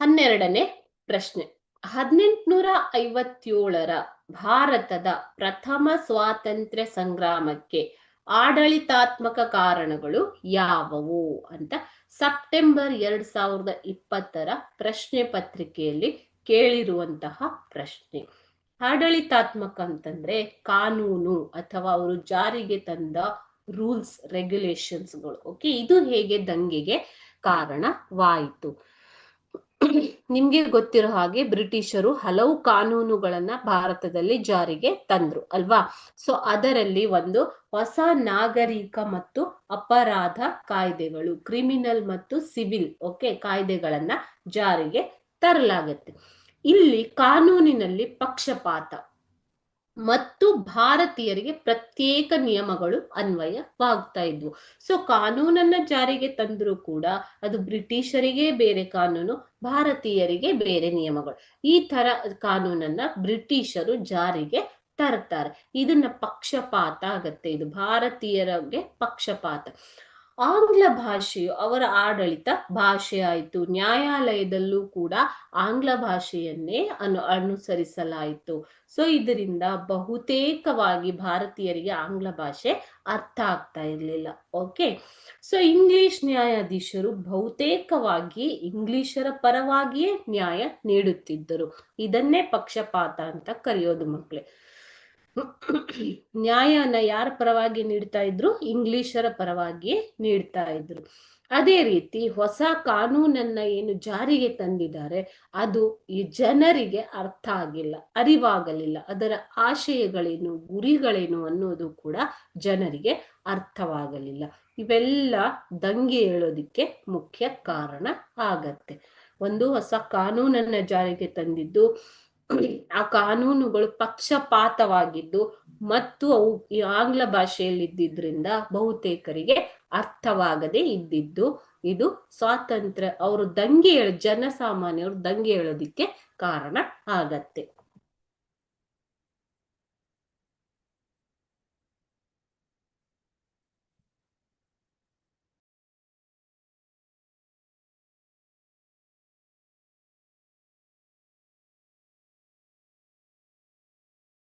ಹನ್ನೆರಡನೇ ಪ್ರಶ್ನೆ. ಹದಿನೆಂಟುನೂರ ಐವತ್ತೇಳರ ಭಾರತದ ಪ್ರಥಮ ಸ್ವಾತಂತ್ರ್ಯ ಸಂಗ್ರಾಮಕ್ಕೆ ಆಡಳಿತಾತ್ಮಕ ಕಾರಣಗಳು ಯಾವುವು ಅಂತ ಸೆಪ್ಟೆಂಬರ್ ಎರಡ್ ಸಾವಿರದ ಇಪ್ಪತ್ತರ ಪ್ರಶ್ನೆ ಪತ್ರಿಕೆಯಲ್ಲಿ ಕೇಳಿರುವಂತಹ ಪ್ರಶ್ನೆ. ಆಡಳಿತಾತ್ಮಕ ಅಂತಂದ್ರೆ ಕಾನೂನು ಅಥವಾ ಅವರು ಜಾರಿಗೆ ತಂದ ರೂಲ್ಸ್, ರೆಗ್ಯುಲೇಷನ್ಸ್ಗಳು. ಓಕೆ, ಇದು ಹೇಗೆ ದಂಗೆಗೆ ಕಾರಣವಾಯಿತು? ನಿಮ್ಗೆ ಗೊತ್ತಿರೋ ಹಾಗೆ ಬ್ರಿಟಿಷರು ಹಲವು ಕಾನೂನುಗಳನ್ನ ಭಾರತದಲ್ಲಿ ಜಾರಿಗೆ ತಂದ್ರು, ಅಲ್ವಾ? ಸೊ ಅದರಲ್ಲಿ ಒಂದು ಹೊಸ ನಾಗರಿಕ ಮತ್ತು ಅಪರಾಧ ಕಾಯ್ದೆಗಳು ಕ್ರಿಮಿನಲ್ ಮತ್ತು ಸಿವಿಲ್ ಓಕೆ ಕಾಯ್ದೆಗಳನ್ನ ಜಾರಿಗೆ ತರಲಾಗತ್ತೆ. ಇಲ್ಲಿ ಕಾನೂನಿನಲ್ಲಿ ಪಕ್ಷಪಾತ ಮತ್ತು ಭಾರತೀಯರಿಗೆ ಪ್ರತ್ಯೇಕ ನಿಯಮಗಳು ಅನ್ವಯವಾಗ್ತಾ ಇದ್ವು. ಸೊ ಕಾನೂನನ್ನ ಜಾರಿಗೆ ತಂದರೂ ಕೂಡ ಅದು ಬ್ರಿಟಿಷರಿಗೆ ಬೇರೆ ಕಾನೂನು, ಭಾರತೀಯರಿಗೆ ಬೇರೆ ನಿಯಮಗಳು. ಈ ತರ ಕಾನೂನನ್ನ ಬ್ರಿಟಿಷರು ಜಾರಿಗೆ ತರ್ತಾರೆ. ಇದನ್ನ ಪಕ್ಷಪಾತ ಆಗತ್ತೆ. ಇದು ಭಾರತೀಯರಿಗೆ ಪಕ್ಷಪಾತ. ಆಂಗ್ಲ ಭಾಷೆಯು ಅವರ ಆಡಳಿತ ಭಾಷೆ ನ್ಯಾಯಾಲಯದಲ್ಲೂ ಕೂಡ ಆಂಗ್ಲ ಭಾಷೆಯನ್ನೇ ಅನು, ಅನುಸರಿಸಲಾಯಿತು. ಸೊ, ಇದರಿಂದ ಬಹುತೇಕವಾಗಿ ಭಾರತೀಯರಿಗೆ ಆಂಗ್ಲ ಭಾಷೆ ಅರ್ಥ ಆಗ್ತಾ ಇರಲಿಲ್ಲ. ಓಕೆ? ಸೊ, ಇಂಗ್ಲಿಷ್ ನ್ಯಾಯಾಧೀಶರು ಬಹುತೇಕವಾಗಿ ಇಂಗ್ಲಿಷರ ಪರವಾಗಿಯೇ ನ್ಯಾಯ ನೀಡುತ್ತಿದ್ದರು. ಇದನ್ನೇ ಪಕ್ಷಪಾತ ಅಂತ ಕರೆಯೋದು ಮಕ್ಕಳೇ ನ್ಯಾಯನ ಯಾರ ಪರವಾಗಿ ನೀಡ್ತಾ ಇದ್ರು? ಇಂಗ್ಲಿಷರ ಪರವಾಗಿ ನೀಡ್ತಾ ಇದ್ರು. ಅದೇ ರೀತಿ ಹೊಸ ಕಾನೂನನ್ನ ಏನು ಜಾರಿಗೆ ತಂದಿದ್ದಾರೆ, ಅದು ಈ ಜನರಿಗೆ ಅರ್ಥ ಆಗಿಲ್ಲ, ಅರಿವಾಗಲಿಲ್ಲ. ಅದರ ಆಶಯಗಳೇನು, ಗುರಿಗಳೇನು ಅನ್ನೋದು ಕೂಡ ಜನರಿಗೆ ಅರ್ಥವಾಗಲಿಲ್ಲ. ಇವೆಲ್ಲ ದಂಗೆ ಹೇಳೋದಿಕ್ಕೆ ಮುಖ್ಯ ಕಾರಣ ಆಗತ್ತೆ. ಒಂದು ಹೊಸ ಕಾನೂನನ್ನ ಜಾರಿಗೆ ತಂದಿದ್ದು ಆ ಕಾನೂನುಗಳು ಪಕ್ಷಪಾತವಾಗಿದ್ದು ಮತ್ತು ಅವು ಈ ಆಂಗ್ಲ ಭಾಷೆಯಲ್ಲಿ ಇದ್ದಿದ್ರಿಂದ ಬಹುತೇಕರಿಗೆ ಅರ್ಥವಾಗದೆ ಇದ್ದಿದ್ದು, ಇದು ಸ್ವಾತಂತ್ರ್ಯ, ಅವರು ದಂಗೆ ಜನಸಾಮಾನ್ಯರು ದಂಗೆ ಹೇಳೋದಿಕ್ಕೆ ಕಾರಣ ಆಗತ್ತೆ.